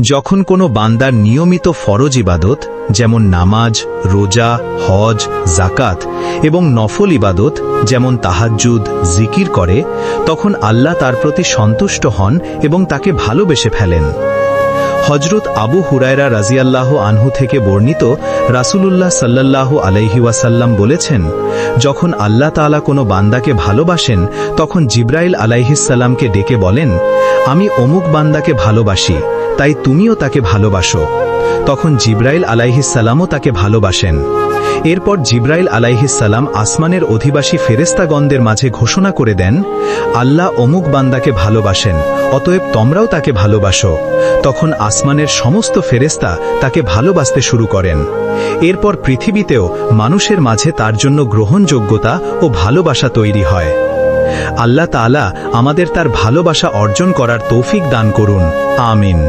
যখন কোনো বান্দার নিয়মিত ফরজ ইবাদত, যেমন নামাজ, রোজা, হজ জাকাত এবং নফল ইবাদত, যেমন তাহাজ্জুদ, জিকির করে, তখন আল্লাহ তার প্রতি সন্তুষ্ট হন এবং তাকে ভালোবেসে ফেলেন। হজরত আবু হুরায়রা রাজিয়াল্লাহ আনহু থেকে বর্ণিত রাসূলুল্লাহ সাল্লাল্লাহ আলাইহি ওয়াসাল্লাম বলেছেন, যখন আল্লাহ তাআলা কোনো বান্দাকে ভালোবাসেন, তখন জিব্রাইল আলাইহিসাল্লামকে ডেকে বলেন, আমি অমুক বান্দাকে ভালোবাসি। তাই তুমিও তাকে ভালোবাসো। তখন জিব্রাইল আলাইহিসাল্লামও তাকে ভালোবাসেন। এরপর জিব্রাইল আলাইহিসাল্লাম আসমানের অধিবাসী ফেরেস্তাগণদের মাঝে ঘোষণা করে দেন, আল্লাহ অমুক বান্দাকে ভালোবাসেন, অতএব তোমরাও তাকে ভালোবাসো। তখন আসমানের সমস্ত ফেরেস্তা তাকে ভালোবাসতে শুরু করেন। এরপর পৃথিবীতেও মানুষের মাঝে তার জন্য গ্রহণযোগ্যতা ও ভালোবাসা তৈরি হয়। আল্লাহ তাআলা আমাদের তার ভালোবাসা অর্জন করার তৌফিক দান করুন। আমিন।